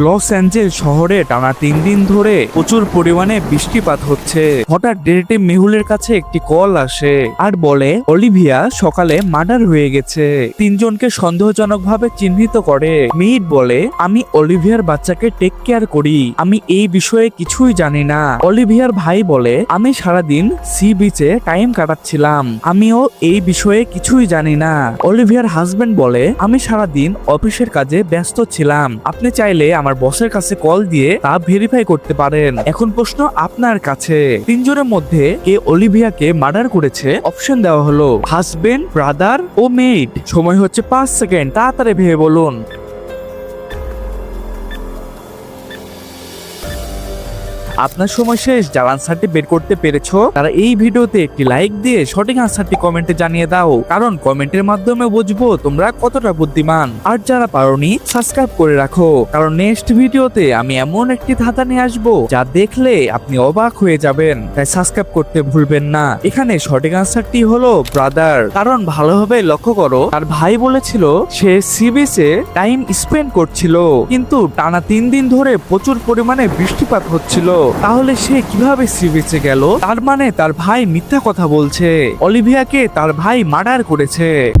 Loss Angel শহরে টানা তিন দিন ধরে প্রচুর পরিমাণে বৃষ্টিপাত হচ্ছে। হঠাৎ ডিটেকটিভ মেহুলের কাছে একটি কল আসে আর বলে, অলিভিয়া, সকালে মার্ডার হয়ে গেছে। তিনজনকে সন্দেহজনকভাবে চিহ্নিত করে। মিট বলে, আমি অলিভিয়ার বাচ্চাকে টেক কেয়ার করি। আমি এই বিষয়ে কিছুই জানি না। অলিভিয়ার ভাই বলে, আমি সারাদিন সি বিচে টাইম কাটাচ্ছিলাম। আমিও এই বিষয়ে কিছুই জানি না। অলিভিয়ার হাজবেন্ড বলে, আমি সারাদিন অফিসের কাজে ব্যস্ত ছিলাম। আপনি চাইলে আমার বসের কাছে কল দিয়ে তা ভেরিফাই করতে পারেন। এখন প্রশ্ন আপনার কাছে। তিনজনের মধ্যে কে অলিভিয়াকে মার্ডার করেছে? অপশন দেওয়া হলো হাজবেন্ড ব্রাদার ও মেড সময় হচ্ছে পাঁচ সেকেন্ড তাড়াতাড়ি ভেবে বলুন। আপনার সময় শেষ, যারা আনসারটি বের করতে পেরেছ, তারা এই ভিডিওতে একটি লাইক দিয়ে সঠিক আনসারটি কমেন্টে জানিয়ে দাও। কারণ কমেন্টের মাধ্যমে বুঝব তোমরা কতটা বুদ্ধিমান। আর যারা পারোনি সাবস্ক্রাইব করে রাখো। কারণ নেক্সট ভিডিওতে আমি এমন একটি ধাঁধা নিয়ে আসব, যা দেখলে আপনি অবাক হয়ে যাবেন। তাই সাবস্ক্রাইব করতে ভুলবেন না। এখানে সঠিক আনসারটি হলো ব্রাদার কারণ ভালোভাবে লক্ষ্য করো, তার ভাই বলেছিল, সে সিবিসে টাইম স্পেন্ড করছিল। কিন্তু টানা তিন দিন ধরে প্রচুর পরিমাণে বৃষ্টিপাত হচ্ছিল। তাহলে সে কীভাবে সিবিচে গেল? তার মানে তার ভাই মিথ্যা কথা বলছে। অলিভিয়াকে তার ভাই মার্ডার করেছে।